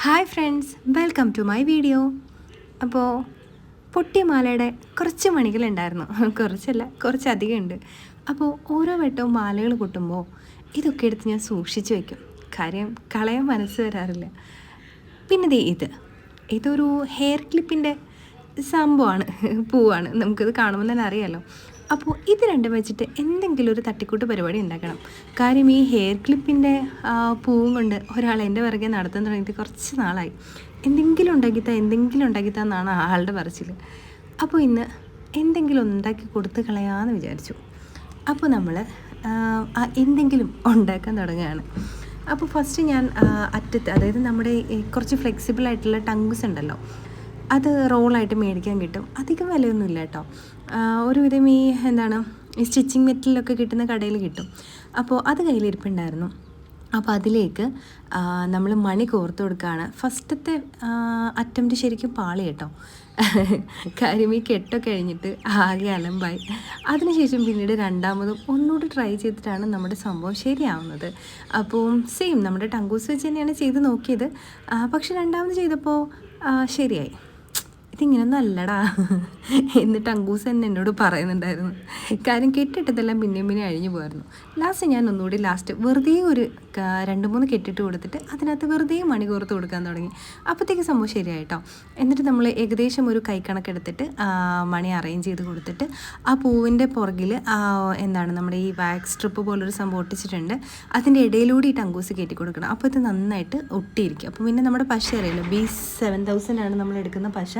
Hi friends welcome to my video അപ്പോൾ പൊട്ടിമാലയുടെ കുറച്ച് മണികളുണ്ടായിരുന്നു. കുറച്ചല്ല കുറച്ചധികം ഉണ്ട് അപ്പോൾ ഓരോ വട്ടവും മാലകൾ പൊട്ടുമ്പോൾ ഇതൊക്കെ എടുത്ത് ഞാൻ സൂക്ഷിച്ച് വയ്ക്കും കാര്യം കളയാൻ മനസ്സ് വരാറില്ല. പിന്നെ ദേ ഇത്. ഇതൊരു ഹെയർ ക്ലിപ്പിന്റെ സംഭവമാണ് പൂവാണ്. നമുക്കിത് കാണുമ്പോൾ തന്നെ അറിയാമല്ലോ അപ്പോൾ ഇത് രണ്ടും വെച്ചിട്ട് എന്തെങ്കിലും ഒരു തട്ടിക്കൂട്ട് പരിപാടി ഉണ്ടാക്കണം. കാര്യം ഈ ഹെയർ ക്ലിപ്പിന്റെ പൂവും കൊണ്ട് ഒരാൾ എന്റെ പിറകെ നടത്താൻ തുടങ്ങിയിട്ട് കുറച്ച് നാളായി. എന്തെങ്കിലും ഉണ്ടാക്കിത്താ എന്തെങ്കിലും ഉണ്ടാക്കിത്താ എന്നാണ് ആളുടെ പറച്ചിൽ. അപ്പോൾ ഇന്ന് എന്തെങ്കിലും ഉണ്ടാക്കി കൊടുത്ത് കളയാമെന്ന് വിചാരിച്ചു. അപ്പോൾ നമ്മൾ എന്തെങ്കിലും ഉണ്ടാക്കാൻ തുടങ്ങുകയാണ്. അപ്പോൾ ഫസ്റ്റ് ഞാൻ അറ്റത്ത് അതായത് നമ്മുടെ കുറച്ച് ഫ്ലെക്സിബിൾ ആയിട്ടുള്ള ടങ്സ് ഉണ്ടല്ലോ അത് റോളായിട്ട് മേടിക്കാൻ കിട്ടും. അധികം വിലയൊന്നുമില്ല കേട്ടോ. ഒരുവിധം ഈ എന്താണ് ഈ സ്റ്റിച്ചിങ് മെറ്റീരിയലൊക്കെ കിട്ടുന്ന കടയിൽ കിട്ടും. അപ്പോൾ അത് കയ്യിലിരിപ്പുണ്ടായിരുന്നു. അപ്പോൾ അതിലേക്ക് നമ്മൾ മണി കോർത്ത് കൊടുക്കുകയാണ് ഫസ്റ്റത്തെ അറ്റംപ്റ്റ് ശരിക്കും പാളി കേട്ടോ. കാര്യം ഈ കെട്ടൊക്കെ കഴിഞ്ഞിട്ട് ആകെ അലമ്പായി. അതിനുശേഷം പിന്നീട് രണ്ടാമതും ഒന്നുകൂടി ട്രൈ ചെയ്തിട്ടാണ് നമ്മുടെ സംഭവം ശരിയാവുന്നത്. അപ്പോൾ സെയിം നമ്മുടെ ടങ്കൂസ് വെച്ച് തന്നെയാണ് ചെയ്ത് നോക്കിയത്. പക്ഷെ രണ്ടാമത് ചെയ്തപ്പോൾ ശരിയായി. ഇതിങ്ങനൊന്നും അല്ലടാ എന്നിട്ട് അങ്കൂസ് തന്നെ എന്നോട് പറയുന്നുണ്ടായിരുന്നു. കാര്യം കെട്ടിട്ടതെല്ലാം പിന്നെയും പിന്നെ അഴിഞ്ഞു പോയിരുന്നു. ലാസ്റ്റ് ഞാൻ ഒന്നുകൂടി ലാസ്റ്റ് വെറുതെ ഒരു രണ്ട് മൂന്ന് കെട്ടിട്ട് കൊടുത്തിട്ട് അതിനകത്ത് വെറുതെ മണി കോർത്ത് കൊടുക്കാൻ തുടങ്ങി. അപ്പോഴത്തേക്ക് സംഭവം ശരിയായിട്ടോ. എന്നിട്ട് നമ്മൾ ഏകദേശം ഒരു കൈക്കണക്കെടുത്തിട്ട് മണി അറേഞ്ച് ചെയ്ത് കൊടുത്തിട്ട് ആ പൂവിന്റെ പുറകിൽ എന്താണ് നമ്മുടെ ഈ വാക്സ് സ്ട്രിപ്പ് പോലൊരു സംഭവം ഒട്ടിച്ചിട്ടുണ്ട്. അതിന്റെ ഇടയിലൂടെ ഈ ടങ്കൂസ് കയറ്റി കൊടുക്കണം. അപ്പോൾ ഇത് നന്നായിട്ട് ഒട്ടിയിരിക്കും. അപ്പോൾ പിന്നെ നമ്മുടെ പശ അറിയില്ല? ബി സെവൻ തൗസൻഡ് ആണ് നമ്മൾ എടുക്കുന്ന പശ.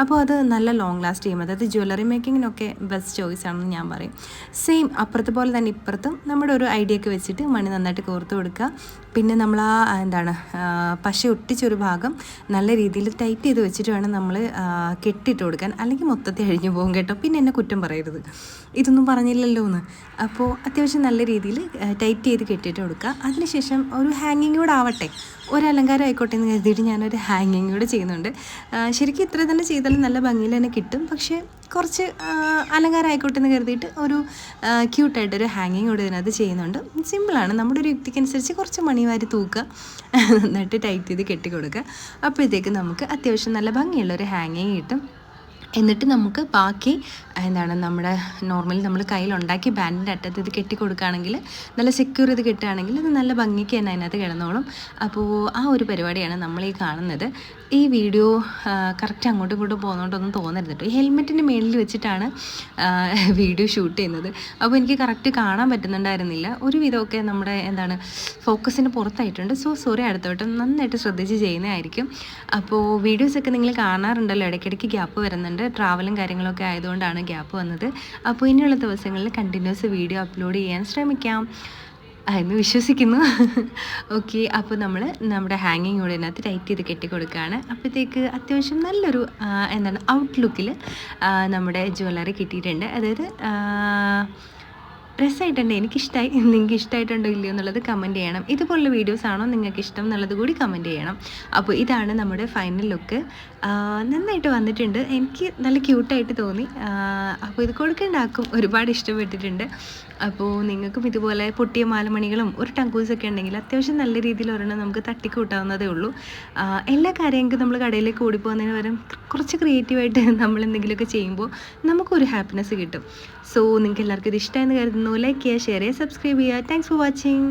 അപ്പോൾ അത് നല്ല ലോങ് ലാസ്റ്റ് ചെയ്യും അതായത് ജ്വല്ലറി മേക്കിങ്ങിനൊക്കെ ബെസ്റ്റ് ചോയ്സ് ആണെന്ന് ഞാൻ പറയും. സെയിം അപ്പുറത്തെ പോലെ തന്നെ ഇപ്പുറത്തും നമ്മുടെ ഒരു ഐഡിയ ഒക്കെ വെച്ചിട്ട് മണി നന്നായിട്ട് കോർത്ത് കൊടുക്കുക. പിന്നെ നമ്മൾ ആ എന്താണ് പശ ഒട്ടിച്ചൊരു ഭാഗം നല്ല രീതിയിൽ ടൈറ്റ് ചെയ്ത് വെച്ചിട്ട് വേണം നമ്മൾ കെട്ടിയിട്ട് കൊടുക്കാൻ. അല്ലെങ്കിൽ മൊത്തത്തിൽ അഴിഞ്ഞു പോകും കേട്ടോ. പിന്നെ എന്നെ കുറ്റം പറയരുത്. ഇതൊന്നും പറഞ്ഞില്ലല്ലോ എന്ന്. അപ്പോൾ അത്യാവശ്യം നല്ല രീതിയിൽ ടൈറ്റ് ചെയ്ത് കെട്ടിയിട്ട് കൊടുക്കുക. അതിനുശേഷം ഒരു ഹാങ്ങിങ് കൂടെ ഒരു അലങ്കാരം ആയിക്കോട്ടെ എന്ന് കരുതിയിട്ട് ഞാനൊരു ഹാങ്ങിങ് കൂടെ ചെയ്യുന്നുണ്ട്. ശരിക്കും ഇത്ര തന്നെ ചെയ്താലും നല്ല ഭംഗിയിൽ തന്നെ കിട്ടും. പക്ഷേ കുറച്ച് അലങ്കാരമായിക്കോട്ടെ എന്ന് കരുതിയിട്ട് ഒരു ക്യൂട്ടായിട്ടൊരു ഹാങ്ങിങ് കൂടെ ഇതിനകത്ത് ചെയ്യുന്നുണ്ട്. സിമ്പിളാണ് നമ്മുടെ ഒരു യുക്തിക്കനുസരിച്ച് കുറച്ച് മണിവാരി തൂക്കുക. എന്നിട്ട് ടൈറ്റ് ചെയ്ത് കെട്ടി കൊടുക്കുക അപ്പോഴത്തേക്ക് നമുക്ക് അത്യാവശ്യം നല്ല ഭംഗിയുള്ള ഒരു ഹാങ്ങിങ് കിട്ടും. എന്നിട്ട് നമുക്ക് ബാക്കി എന്താണ് നമ്മുടെ നോർമലി നമ്മൾ കയ്യിലുണ്ടാക്കി ബാൻഡിന്റെ അറ്റത്ത് ഇത് കെട്ടി കൊടുക്കുകയാണെങ്കിൽ നല്ല സെക്യൂർ ഇത് കിട്ടുകയാണെങ്കിൽ ഇത് നല്ല ഭംഗിക്ക് തന്നെ അതിനകത്ത് കിടന്നോളും. അപ്പോൾ ആ ഒരു പരിപാടിയാണ് നമ്മൾ ഈ കാണുന്നത്. ഈ വീഡിയോ കറക്റ്റ് അങ്ങോട്ടും ഇങ്ങോട്ടും പോകുന്നോണ്ടൊന്നും തോന്നരുത് കേട്ടോ ഈ ഹെൽമെറ്റിന്റെ മേളിൽ വെച്ചിട്ടാണ് വീഡിയോ ഷൂട്ട് ചെയ്യുന്നത്. അപ്പോൾ എനിക്ക് കറക്റ്റ് കാണാൻ പറ്റുന്നുണ്ടായിരുന്നില്ല. ഒരു വിധമൊക്കെ നമ്മുടെ എന്താണ് ഫോക്കസിന് പുറത്തായിട്ടുണ്ട്. സോ സോറി അടുത്ത വട്ടം നന്നായിട്ട് ശ്രദ്ധിച്ച് ചെയ്യുന്നതായിരിക്കും. അപ്പോൾ വീഡിയോസൊക്കെ നിങ്ങൾ കാണാറുണ്ടല്ലോ? ഇടയ്ക്കിടയ്ക്ക് ഗ്യാപ്പ് വരുന്നുണ്ട്. ട്രാവലും കാര്യങ്ങളൊക്കെ ആയതുകൊണ്ടാണ് ഗ്യാപ്പ് വന്നത്. അപ്പോൾ ഇനിയുള്ള ദിവസങ്ങളിൽ കണ്ടിന്യൂസ് വീഡിയോ അപ്ലോഡ് ചെയ്യാൻ ശ്രമിക്കാം. എന്ന് വിശ്വസിക്കുന്നു. ഓക്കെ അപ്പോൾ നമ്മൾ നമ്മുടെ ഹാങ്ങിങ് കൂടെ ഇതിനകത്ത് ടൈറ്റ് ചെയ്ത് കെട്ടി കൊടുക്കുകയാണ് അപ്പോഴത്തേക്ക് അത്യാവശ്യം നല്ലൊരു എന്താണ് ഔട്ട്ലുക്കിൽ നമ്മുടെ ജ്വല്ലറി കിട്ടിയിട്ടുണ്ട്. അതായത് രസമായിട്ടുണ്ട്. എനിക്കിഷ്ടമായി നിങ്ങൾക്ക് ഇഷ്ടമായിട്ടുണ്ടോ ഇല്ലയോ എന്നുള്ളത് കമന്റ് ചെയ്യണം. ഇതുപോലുള്ള വീഡിയോസ് ആണോ നിങ്ങൾക്ക് ഇഷ്ടം എന്നുള്ളത് കൂടി കമന്റ് ചെയ്യണം. അപ്പോൾ ഇതാണ് നമ്മുടെ ഫൈനൽ ലുക്ക് നന്നായിട്ട് വന്നിട്ടുണ്ട്. എനിക്ക് നല്ല ക്യൂട്ടായിട്ട് തോന്നി. അപ്പോൾ ഇത് കൊടുക്കേണ്ട ആക്കും ഒരുപാട് ഇഷ്ടപ്പെട്ടിട്ടുണ്ട്. അപ്പോൾ നിങ്ങൾക്കും ഇതുപോലെ പൊട്ടിയ മാലമണികളും ഒരു ടങ്കൂസൊക്കെ ഉണ്ടെങ്കിൽ അത്യാവശ്യം നല്ല രീതിയിൽ ഒരെണ്ണം നമുക്ക് തട്ടിക്കൂട്ടാവുന്നതേ ഉള്ളൂ. എല്ലാ കാര്യങ്ങൾക്കും നമ്മൾ കടയിലേക്ക് ഓടിപ്പോകുന്നതിന് പകരം കുറച്ച് ക്രിയേറ്റീവായിട്ട് നമ്മൾ എന്തെങ്കിലുമൊക്കെ ചെയ്യുമ്പോൾ നമുക്കൊരു ഹാപ്പിനെസ് കിട്ടും. സോ നിങ്ങൾക്ക് എല്ലാവർക്കും ഇത് ഇഷ്ടമായെന്ന് കരുതുന്നു. ലൈക്ക് ചെയ്യുക ഷെയർ ചെയ്യുക സബ്സ്ക്രൈബ് ചെയ്യുക. Thanks for watching